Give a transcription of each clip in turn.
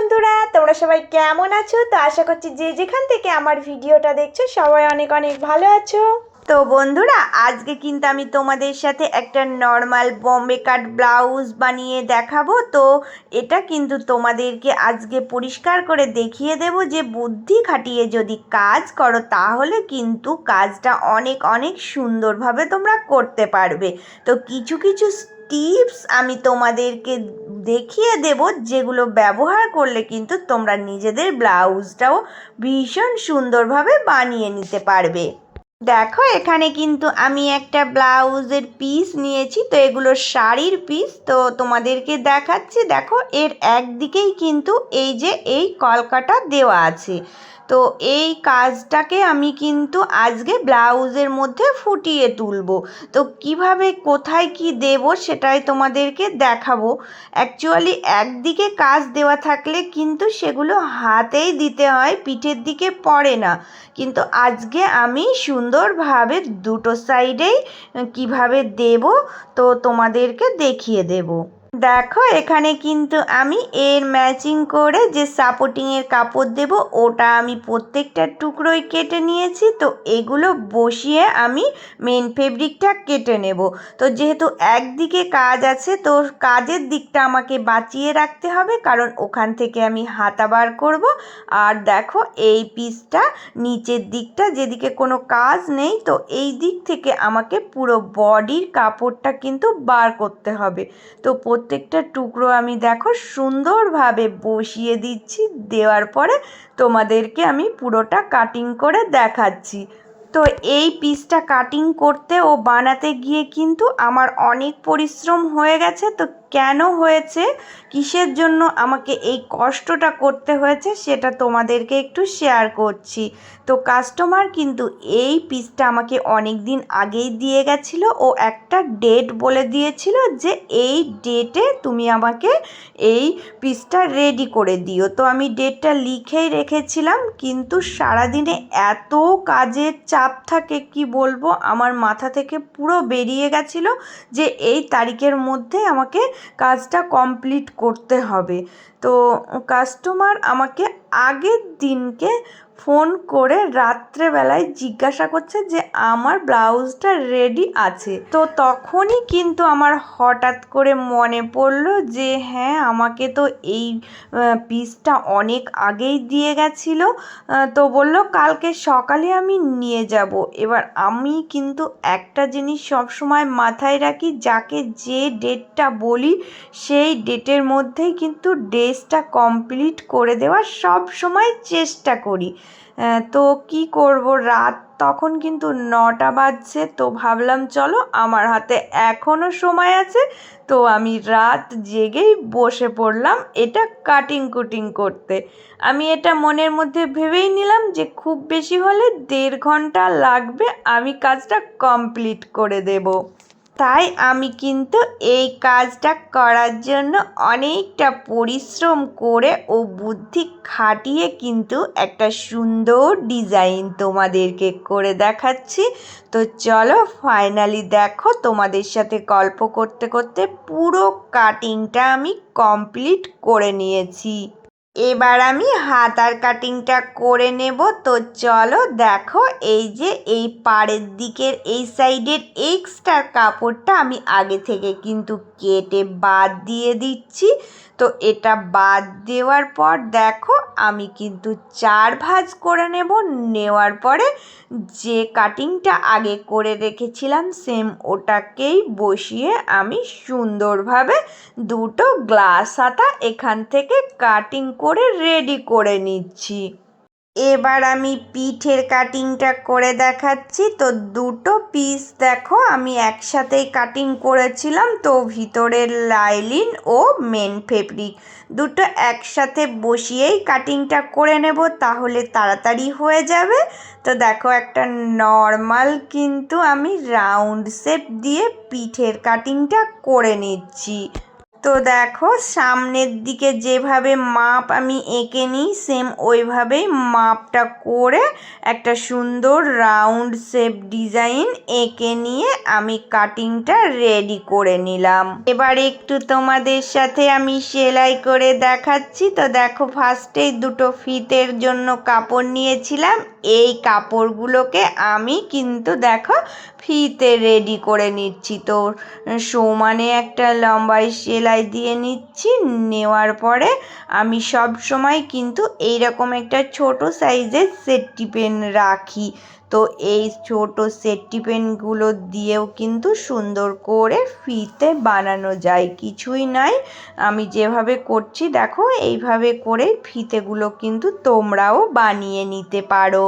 বন্ধুরা, তোমরা সবাই কেমন আছো? তো আশা করছি যে যেখান থেকে আমার ভিডিওটা দেখছ, সবাই অনেক অনেক ভালো আছো। তো বন্ধুরা, আজকে কিন্তু আমি তোমাদের সাথে একটা নর্মাল বম্বে কাট ব্লাউজ বানিয়ে দেখাবো। তো এটা কিন্তু তোমাদেরকে আজকে পরিষ্কার করে দেখিয়ে দেব যে বুদ্ধি খাটিয়ে যদি কাজ করো, তাহলে কিন্তু কাজটা অনেক অনেক সুন্দরভাবে তোমরা করতে পারবে। তো কিছু কিছু টিপস আমি তোমাদেরকে দেখিয়ে দেব যেগুলো ব্যবহার করলে কিন্তু তোমরা নিজেদের ব্লাউজটাও ভীষণ সুন্দরভাবে বানিয়ে নিতে পারবে। দেখো, এখানে কিন্তু আমি একটা ব্লাউজের পিস নিয়েছি, তো এগুলো শাড়ির পিস তো তোমাদেরকে দেখাচ্ছি। দেখো, এর একদিকেই কিন্তু এই যে এই কলকাটা দেওয়া আছে। তো এই কাজটাকে আমি কিন্তু আজকে ব্লাউজের মধ্যে ফুটিয়ে তুলব। তো কীভাবে, কোথায় কি দেব সেটাই তোমাদেরকে দেখাবো। অ্যাকচুয়ালি একদিকে কাজ দেওয়া থাকলে কিন্তু সেগুলো হাতেই দিতে হয়, পিঠের দিকে পড়ে না। কিন্তু আজকে আমি সুন্দরভাবে দুটো সাইডেই কীভাবে দেব তো তোমাদেরকে দেখিয়ে দেবো। দেখো, এখানে কিন্তু আমি এর ম্যাচিং করে যে সাপোর্টিংয়ের কাপড় দেব, ওটা আমি প্রত্যেকটা টুকরোই কেটে নিয়েছি। তো এগুলো বসিয়ে আমি মেন ফেব্রিকটা কেটে নেব। তো যেহেতু একদিকে কাজ আছে, তো কাজের দিকটা আমাকে বাঁচিয়ে রাখতে হবে, কারণ ওখান থেকে আমি হাতা বার করব। আর দেখো, এই পিসটা নিচের দিকটা, যেদিকে কোনো কাজ নেই, তো এই দিক থেকে আমাকে পুরো বডির কাপড়টা কিন্তু বার করতে হবে। তো প্রত্যেকটা টুকরো আমি দেখো সুন্দরভাবে বসিয়ে দিচ্ছি। দেওয়ার পরে তোমাদেরকে আমি পুরোটা কাটিং করে দেখাচ্ছি। তো এই পিসটা কাটিং করতে ও বানাতে গিয়ে কিন্তু আমার অনেক পরিশ্রম হয়ে গেছে। তো কেন হয়েছে? কিসের জন্য আমাকে এই কষ্টটা করতে হয়েছে সেটা তোমাদেরকে একটু শেয়ার করছি। তো কাস্টমার কিন্তু এই পিসটা আমাকে অনেক দিন আগেই দিয়ে গেছিল, ও একটা ডেট বলে দিয়েছিল যে এই ডেটে তুমি আমাকে এই পিসটা রেডি করে দিও। তো আমি ডেটটা লিখেই রেখেছিলাম, কিন্তু সারাদিনে এত কাজের চাপ থাকে, কি বলব? আমার মাথা থেকে পুরো বেরিয়ে গেছিল যে এই তারিখের মধ্যে আমাকে কাজটা কমপ্লিট করতে হবে। তো কাস্টমার আমাকে আগের দিনকে ফোন করে রাত্রেবেলায় জিজ্ঞাসা করছে যে আমার ব্লাউজটা রেডি আছে। তো তখনই কিন্তু আমার হঠাৎ করে মনে পড়ল যে হ্যাঁ আমাকে তো এই পিসটা অনেক আগেই দিয়ে গেছিল। তো বলল কালকে সকালে আমি নিয়ে যাব। এবার আমি কিন্তু একটা জিনিস সবসময় মাথায় রাখি, যাকে যে ডেটটা বলি সেই ডেটের মধ্যেই কিন্তু ড্রেসটা কমপ্লিট করে দেওয়ার সব সময় চেষ্টা করি। তো কি করব? রাত তখন কিন্তু নটা বাজছে, তো ভাবলাম চলো আমার হাতে এখনও সময় আছে, তো আমি রাত জেগেই বসে পড়লাম এটা কাটিং কুটিং করতে। আমি এটা মনের মধ্যে ভেবেই নিলাম যে খুব বেশি হলে দেড় ঘণ্টা লাগবে, আমি কাজটা কমপ্লিট করে দেবো। তাই আমি কিন্তু এই কাজটা করার জন্য অনেকটা পরিশ্রম করে ও বুদ্ধি খাটিয়ে কিন্তু একটা সুন্দর ডিজাইন তোমাদেরকে করে দেখাচ্ছি। তো চলো ফাইনালি দেখো তোমাদের সাথে গল্প করতে করতে পুরো কাটিংটা আমি কমপ্লিট করে নিয়েছি। এবার আমি হাতার কাটিংটা করে নেব। তো চলো দেখো, এই যে এই পাড়ের দিকের এই সাইডের এক্সট্রা কাপড়টা আমি আগে থেকে কিন্তু কেটে বাদ দিয়ে দিচ্ছি। তো এটা বাদ দেওয়ার পর দেখো আমি কিন্তু চার ভাঁজ করে নেব। নেওয়ার পরে যে কাটিংটা আগে করে রেখেছিলাম সেম ওটাকেই বসিয়ে আমি সুন্দরভাবে দুটো গ্লাস হাতা এখান থেকে কাটিং করে রেডি করে নিচ্ছি। এবার আমি পিঠের কাটিংটা করে দেখাচ্ছি। তো দুটো পিস দেখো, আমি একসাথেই কাটিং করেছিলাম। তো ভিতরের লাইলিন ও মেন ফেব্রিক দুটো একসাথে বসিয়েই কাটিংটা করে নেব, তাহলে তাড়াতাড়ি হয়ে যাবে। তো দেখো, একটা নর্মাল কিন্তু আমি রাউন্ড শেপ দিয়ে পিঠের কাটিংটা করে নিচ্ছি। তো দেখো, সামনের দিকে যেভাবে মাপ আমি এঁকে নিই সেম ওইভাবেই মাপটা করে একটা সুন্দর রাউন্ড শেপ ডিজাইন এঁকে নিয়ে আমি কাটিংটা রেডি করে নিলাম। এবার একটু তোমাদের সাথে আমি সেলাই করে দেখাচ্ছি। তো দেখো ফার্স্টেই দুটো ফিতের জন্য কাপড় নিয়েছিলাম। এই কাপড়গুলোকে আমি কিন্তু দেখো, ফিতে রেডি করে নিচ্ছি। তো সমানে একটা লম্বাই সেলাই দিয়ে নিচ্ছি, নেওয়ার পরে আমি সব সময় কিন্তু এইরকম একটা ছোট সাইজের সেটটি পেন রাখি। তো এই ছোট সেটটি পেনগুলো দিয়েও কিন্তু সুন্দর করে ফিতে বানানো যায়। কিছুই নাই, আমি যেভাবে করছি, দেখো, এইভাবে করে ফিতেগুলো কিন্তু তোমরাও বানিয়ে নিতে পারো।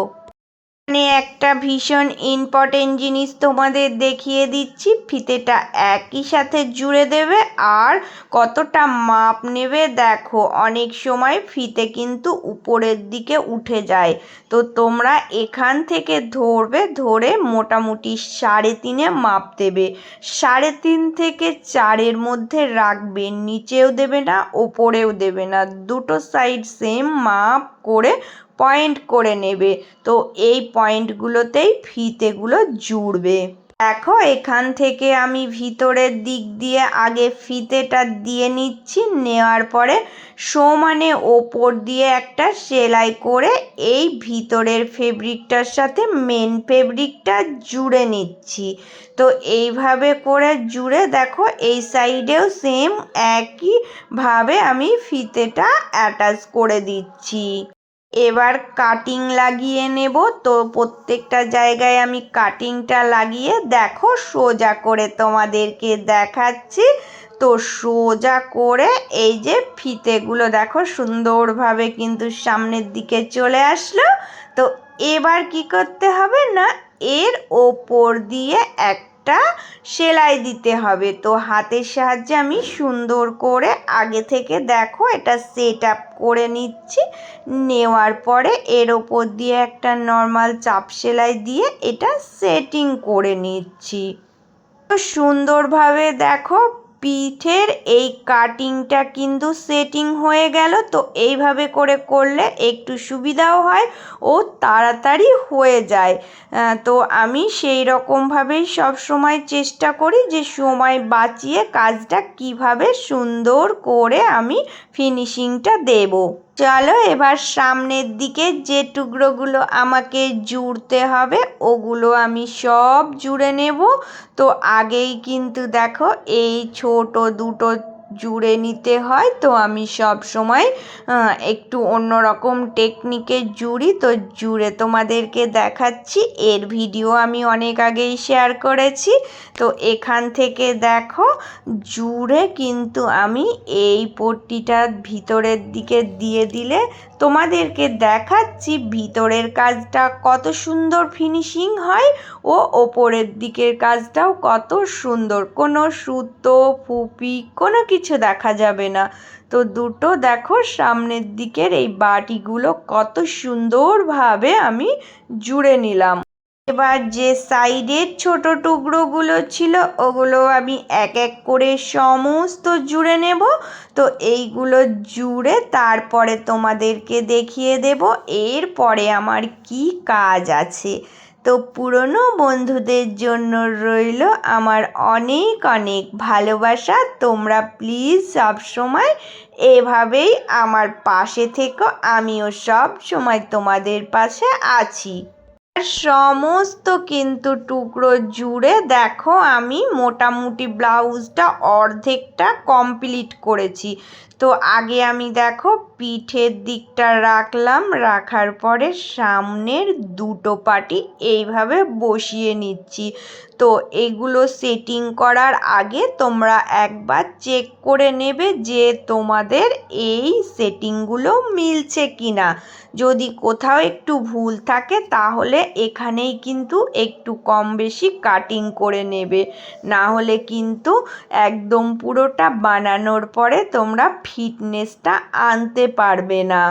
এখানে একটা ভীষণ ইম্পর্টেন্ট জিনিস তোমাদের দেখিয়ে দিচ্ছি। ফিতেটা একই সাথে জুড়ে দেবে আর কতটা মাপ নেবে দেখো, অনেক সময় ফিতে কিন্তু উপরের দিকে উঠে যায়। তো তোমরা এখান থেকে ধরবে, ধরে মোটামুটি সাড়ে তিনে মাপ দেবে। সাড়ে তিন থেকে চারের মধ্যে রাখবে, নিচেও দেবে না, ওপরেও দেবে না। দুটো সাইড সেম মাপ করে পয়েন্ট করে নেবে। তো এই পয়েন্টগুলোতেই ফিতেগুলো জুড়বে। দেখো, এখান থেকে আমি ভিতরের দিক দিয়ে আগে ফিতেটা দিয়ে নিচ্ছি। নেওয়ার পরে সমানে ওপর দিয়ে একটা সেলাই করে এই ভিতরের ফেব্রিকটার সাথে মেন ফেব্রিকটা জুড়ে নিচ্ছি। তো এইভাবে করে জুড়ে দেখো, এই সাইডেও সেম একইভাবে আমি ফিতেটা অ্যাটাচ করে দিচ্ছি। এবার কাটিং লাগিয়ে নেব। তো প্রত্যেকটা জায়গায় আমি কাটিংটা লাগিয়ে দেখো সোজা করে তোমাদেরকে দেখাচ্ছি। তো সোজা করে এই যে ফিতেগুলো দেখো সুন্দরভাবে কিন্তু সামনের দিকে চলে আসলো। তো এবার কি করতে হবে না? এর ওপর দিয়ে এক একটা সেলাই দিতে হবে। তো হাতের সাহায্যে আমি সুন্দর করে আগে থেকে দেখো এটা সেট আপ করে নিচ্ছি। নেওয়ার পরে এর ওপর দিয়ে একটা নর্মাল চাপ সেলাই দিয়ে এটা সেটিং করে নিচ্ছি। সুন্দরভাবে দেখো পিঠের এই কাটিংটা কিন্তু সেটিং হয়ে গেল, তো এইভাবে করে করলে একটু সুবিধাও হয় ও তাড়াতাড়ি হয়ে যায়। তো আমি সেই রকমভাবেই সব সময় চেষ্টা করি যে সময় বাঁচিয়ে কাজটা কীভাবে সুন্দর করে আমি ফিনিশিংটা দেবো। চলো, এবার সামনের দিকে যে টুকরোগুলো আমাকে জুড়তে হবে, ওগুলো আমি সব জুড়ে নেব। তো আগেই কিন্তু দেখো, এই ছোট দুটো জুড়ে নিতে হয়, তো আমি সব সময় একটু অন্যরকম টেকনিকে জুড়ি। তো জুড়ে তোমাদেরকে দেখাচ্ছি। এর ভিডিও আমি অনেক আগেই শেয়ার করেছি। তো এখান থেকে দেখো, জুড়ে কিন্তু আমি এই পট্টিটার ভিতরের দিকে দিয়ে দিলে তোমাদেরকে দেখাচ্ছি ভিতরের কাজটা। কত সুন্দর ফিনিশিং হয় ও ওপরের দিকের কাজটাও কত সুন্দর। কোনো সুতো, ফুপি, কোনো কিছু দেখা যাবে না। তো দুটো দেখো, সামনের দিকের এই বাটিগুলো কত সুন্দরভাবে আমি জুড়ে নিলাম। এবার যে সাইডের ছোট টুকরোগুলো ছিল, ওগুলো আমি এক এক করে সমস্ত জুড়ে নেব। তো এইগুলো জুড়ে তারপরে তোমাদেরকে দেখিয়ে দেব, এরপরে আমার কি কাজ আছে। তো পুরনো বন্ধুদের জন্য রইল আমার অনেক অনেক ভালোবাসা। তোমরা প্লিজ সবসময় এভাবেই আমার পাশে থেকো, আমিও সব সময় তোমাদের পাশে আছি। সমস্ত কিন্তু টুকরো জুড়ে দেখো আমি মোটামুটি ব্লাউজটা অর্ধেকটা কমপ্লিট করেছি। তো আগে আমি দেখো পিঠের দিকটা রাখলাম, রাখার পরে সামনের দুটো পাটি এইভাবে বসিয়ে নিচ্ছি। তো এগুলো সেটিং করার আগে তোমরা একবার চেক করে নেবে যে তোমাদের এই সেটিংগুলো মিলছে কি না যদি কোথাও একটু ভুল থাকে তাহলে এখানেই কিন্তু একটু কম বেশি কাটিং করে নেবে। না হলে কিন্তু একদম পুরোটা বানানোর পরে তোমরা ফিটনেসটা আনতে পারবে না।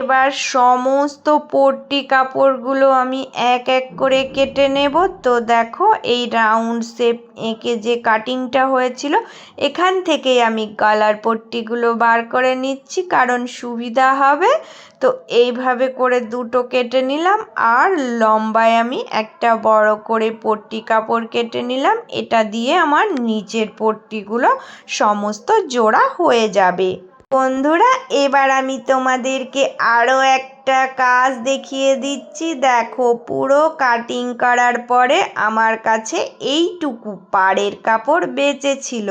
এবার সমস্ত পট্টি কাপড়গুলো আমি এক এক করে কেটে নেব। তো দেখো, এই রাউন্ড শেপ এঁকে যে কাটিংটা হয়েছিল, এখান থেকেই আমি গলার পট্টিগুলো বার করে নিচ্ছি, কারণ সুবিধা হবে। তো এইভাবে করে দুটো কেটে নিলাম, আর লম্বায় আমি একটা বড় করে পট্টি কাপড় কেটে নিলাম। এটা দিয়ে আমার নিচের পট্টিগুলো সমস্ত জোড়া হয়ে যাবে। বন্ধুরা, এবার আমি তোমাদেরকে আরও একটা কাজ দেখিয়ে দিচ্ছি। দেখো, পুরো কাটিং করার পরে আমার কাছে এইটুকু পাড়ের কাপড় বেঁচে ছিল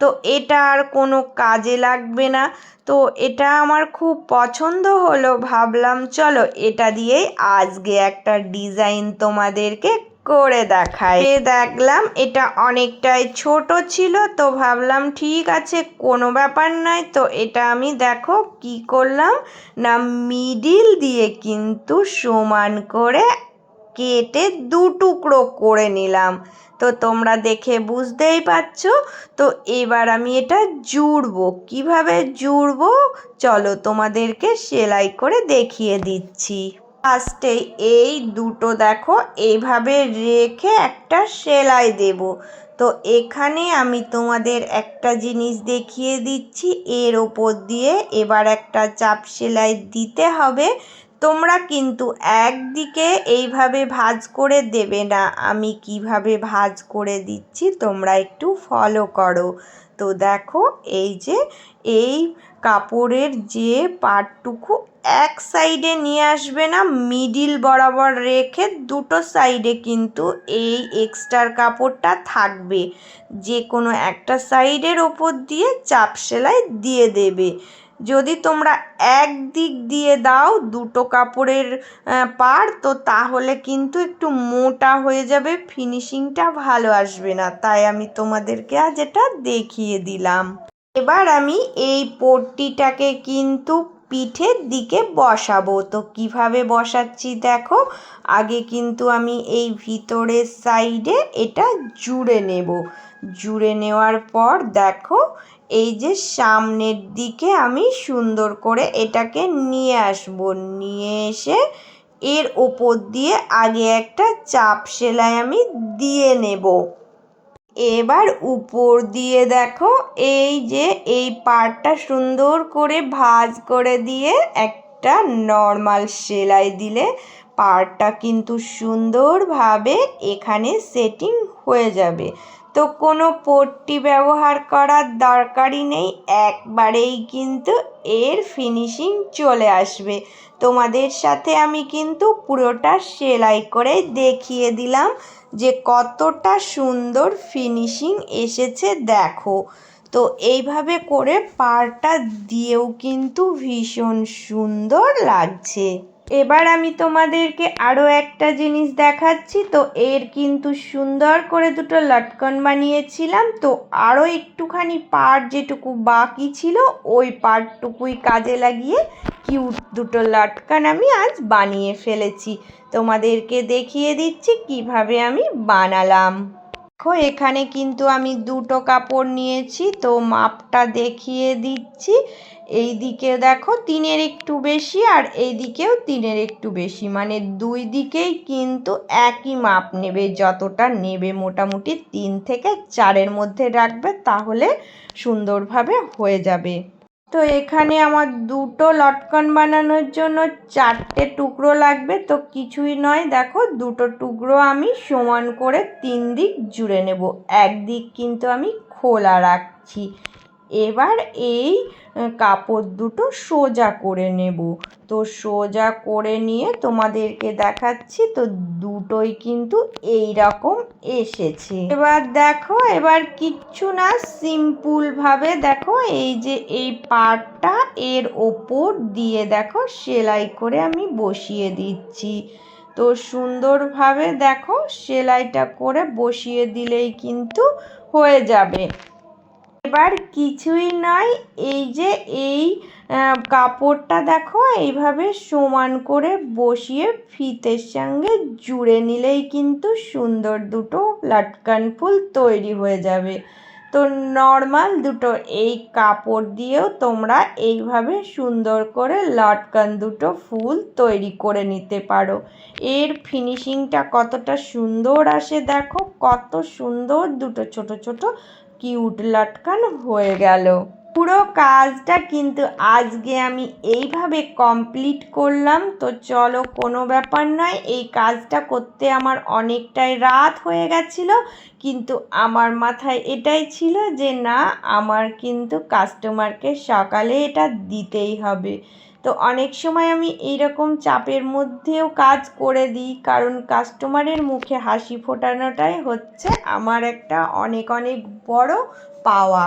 তো এটা আর কোনো কাজে লাগবে না। তো এটা আমার খুব পছন্দ হলো, ভাবলাম চলো এটা দিয়েই আজকে একটা ডিজাইন তোমাদেরকে করে দেখায় দেখলাম এটা অনেকটাই ছোট ছিল, তো ভাবলাম ঠিক আছে, কোনো ব্যাপার নয়। তো এটা আমি দেখো কি করলাম, না মিডিল দিয়ে কিন্তু সমান করে কেটে দু টুকরো করে নিলাম। তো তোমরা দেখে বুঝতেই পারছ। তো এবার আমি এটা জুড়বো। কীভাবে জুড়বো? চলো তোমাদেরকে সেলাই করে দেখিয়ে দিচ্ছি। ফার্স্টে এই দুটো দেখো এইভাবে রেখে একটা সেলাই দেব। তো এখানে আমি তোমাদের একটা জিনিস দেখিয়ে দিচ্ছি, এর ওপর দিয়ে এবার একটা চাপ সেলাই দিতে হবে। তোমরা কিন্তু একদিকে এইভাবে ভাঁজ করে দেবে না, আমি কীভাবে ভাঁজ করে দিচ্ছি তোমরা একটু ফলো করো। তো দেখো, এই যে এই কাপড়ের যে পার্টটুকু এক সাইডে নিয়ে আসবে না, মিডিল বরাবর রেখে দুটো সাইডে কিন্তু এই এক্সট্রার কাপড়টা থাকবে। যে কোনো একটা সাইডের ওপর দিয়ে চাপ সেলাই দিয়ে দেবে। যদি তোমরা এক দিক দিয়ে দাও দুটো কাপড়ের পার তো তাহলে কিন্তু একটু মোটা হয়ে যাবে, ফিনিশিংটা ভালো আসবে না। তাই আমি তোমাদেরকে আজ এটা দেখিয়ে দিলাম। এবার আমি এই পট্টিটাকে কিন্তু পিঠের দিকে বসাবো। তো কীভাবে বসাচ্ছি দেখো, আগে কিন্তু আমি এই ভিতরের সাইডে এটা জুড়ে নেব। জুড়ে নেওয়ার পর দেখো, এই যে সামনের দিকে আমি সুন্দর করে এটাকে নিয়ে আসব। নিয়ে এসে এর ওপর দিয়ে আগে একটা চাপ সেলাই আমি দিয়ে নেব। এবার উপর দিয়ে দেখো, এই যে এই পাড়টা সুন্দর করে ভাজ করে দিয়ে একটা নর্মাল সেলাই দিলে পাড়টা কিন্তু সুন্দরভাবে এখানে সেটিং হয়ে যাবে। তো কোনো পট্টি ব্যবহার করার দরকারই নেই, একবারেই কিন্তু এর ফিনিশিং চলে আসবে। তোমাদের সাথে আমি কিন্তু পুরোটা সেলাই করে দেখিয়ে দিলাম যে কতটা সুন্দর ফিনিশিং এসেছে, দেখো। তো এইভাবে করে পাড়টা দিয়েও কিন্তু ভীষণ সুন্দর লাগছে। এবার আমি তোমাদেরকে আরও একটা জিনিস দেখাচ্ছি। তো এর কিন্তু সুন্দর করে দুটো লটকন বানিয়েছিলাম। তো আরও একটুখানি পার্ট যেটুকু বাকি ছিল, ওই পার্টটুকুই কাজে লাগিয়ে কিউট দুটো লটকন আমি আজ বানিয়ে ফেলেছি। তোমাদেরকে দেখিয়ে দিচ্ছি কীভাবে আমি বানালাম। দেখো, এখানে কিন্তু আমি দুটো কাপড় নিয়েছি। তো মাপটা দেখিয়ে দিচ্ছি। এই দিকে দেখো তিনের একটু বেশি আর এই দিকেও তিনের একটু বেশি। মানে দুই দিকেই কিন্তু একই মাপ নেবে, যতটা নেবে মোটামুটি তিন থেকে চারের মধ্যে রাখবে তাহলে সুন্দরভাবে হয়ে যাবে। তো এখানে আমার দুটো লটকন বানানোর জন্য চারটে টুকরো লাগবে, তো কিছুই নয়। দেখো দুটো টুকরো আমি সমান করে তিন দিক জুড়ে নেব। একদিক কিন্তু আমি খোলা রাখছি। এবার এই কাপড় দুটো সোজা করে নেব। তো সোজা করে নিয়ে তোমাদেরকে দেখাচ্ছি, তো দুটোই কিন্তু এই রকম এসেছে। এবার দেখো, এবার কিচ্ছু না, সিম্পলভাবে দেখো, এই যে এই পাটটা এর ওপর দিয়ে দেখো, সেলাই করে আমি বসিয়ে দিচ্ছি। তো সুন্দরভাবে দেখো, সেলাইটা করে বসিয়ে দিলেই কিন্তু হয়ে যাবে। এবার কিছুই নয়, এই যে এই কাপড়টা দেখো, এইভাবে সমান করে বসিয়ে ফিতের সঙ্গে জুড়ে নিলেই কিন্তু সুন্দর দুটো লটকান ফুল তৈরি হয়ে যাবে। তো নর্মাল দুটো এই কাপড় দিয়েও তোমরা এইভাবে সুন্দর করে লটকান দুটো ফুল তৈরি করে নিতে পারো। এর ফিনিশিংটা কতটা সুন্দর আসে দেখো, কত সুন্দর দুটো ছোট ছোট কিউট লটকান হয়ে গেল। পুরো কাজটা কিন্তু আজকে আমি এইভাবে কমপ্লিট করলাম। তো চলো, কোনো ব্যাপার নয়। এই কাজটা করতে আমার অনেকটাই রাত হয়ে গেছিল, কিন্তু আমার মাথায় এটাই ছিল যে, না, আমার কিন্তু কাস্টমারকে সকালে এটা দিতেই হবে। তো অনেক সময় আমি এইরকম চাপের মধ্যেও কাজ করে দিই, কারণ কাস্টমারের মুখে হাসি ফোটানোটাই হচ্ছে আমার একটা অনেক অনেক বড় পাওয়া।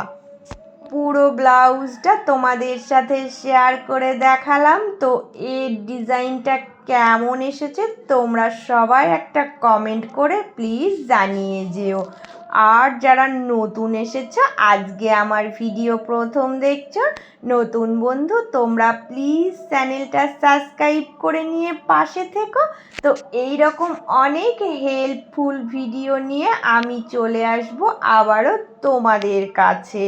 পুরো ব্লাউজটা তোমাদের সাথে শেয়ার করে দেখালাম। তো এর ডিজাইনটা কেমন এসেছে তোমরা সবাই একটা কমেন্ট করে প্লিজ জানিয়ে যেও। আর যারা নতুন এসেছ, আজকে আমার ভিডিও প্রথম দেখছ, নতুন বন্ধু, তোমরা প্লিজ চ্যানেলটা সাবস্ক্রাইব করে নিয়ে পাশে থেকো। তো এই রকম অনেক হেল্পফুল ভিডিও নিয়ে আমি চলে আসব আবারও তোমাদের কাছে।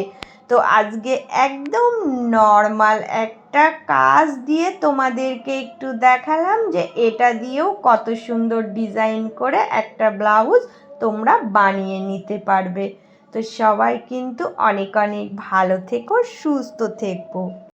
তো আজকে একদম নর্মাল একটা কাজ দিয়ে তোমাদেরকে একটু দেখালাম যে এটা দিয়েও কত সুন্দর ডিজাইন করে একটা ব্লাউজ তোমরা বানিয়ে নিতে পারবে। তো সবাই কিন্তু অনেক অনেক ভালো থেকো সুস্থ থেকো।